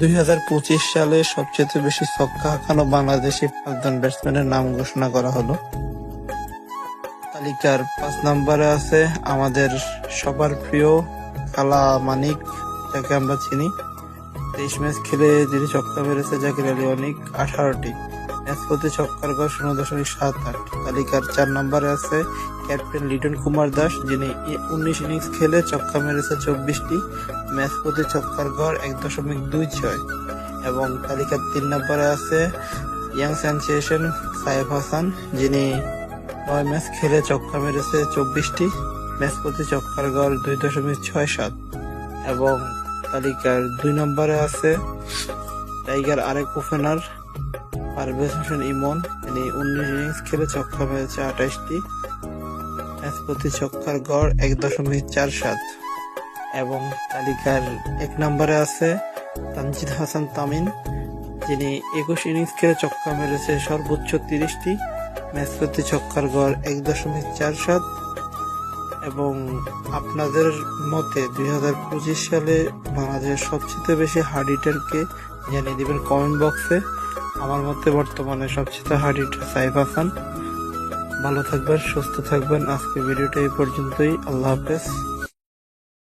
দুই সালে সবচেয়ে বেশি ছক্কা হাঁকানো বাংলাদেশি পাঁচজন ব্যাটসম্যানের নাম ঘোষণা করা হলো। তালিকার পাঁচ নম্বরে আছে আমাদের সবার প্রিয় কালা মানিক, যাকে আমরা চিনি। তেইশ ম্যাচ খেলে যিনি ছক্কা মেরেছে জাকির আলী অনিক, আঠারোটি। প্রতি ছক্কার গড় শূন্য দশমিক সাত আট। তালিকার চার নম্বরে আছে ক্যাপ্টেন লিটন কুমার দাস, যিনি উনিশ ইনিংস খেলে ছক্কা মেরেছে চব্বিশটি। ম্যাচ প্রতি ছক্কার গড় এক দশমিক দুই ছয়। এবং তালিকার তিন নম্বরে আছে ইয়াং সেন্সেশন সাইফ হাসান, যিনি নয় ম্যাচ খেলে ছক্কা মেরেছে চব্বিশটি। ম্যাচ প্রতি ছক্কার গড় দুই দশমিক ছয় সাত। এবং তালিকার দুই নম্বরে আছে টাইগার আরেক ওপেনার পারভেজ হোসেন ইমন তিনি উনিশ ইনিংস খেলে ছক্কা মেরেছে আঠাশটি। প্রতি ছক্কার গড় এক দশমিক চার সাত। এবং তালিকার এক নম্বরে আছে তানজিদ হাসান তামিন যিনি একুশ ইনিংস খেলে ছক্কা মেরেছে সর্বোচ্চ তিরিশটি। ম্যাচ প্রতি ছক্কার গড় এক দশমিক চার সাত। এবং আপনাদের মতে দুই হাজার পঁচিশ সালে বাংলাদেশের সবচেয়ে বেশি হার্ড হিটারকে জানিয়ে দিবেন কমেন্ট বক্সে। আমার মতে বর্তমানে সবচেয়ে হার্ড হিটার সাইফ হাসান। ভালো থাকবেন, সুস্থ থাকবেন। আজকে ভিডিওটা এই পর্যন্তই। আল্লাহ হাফেজ।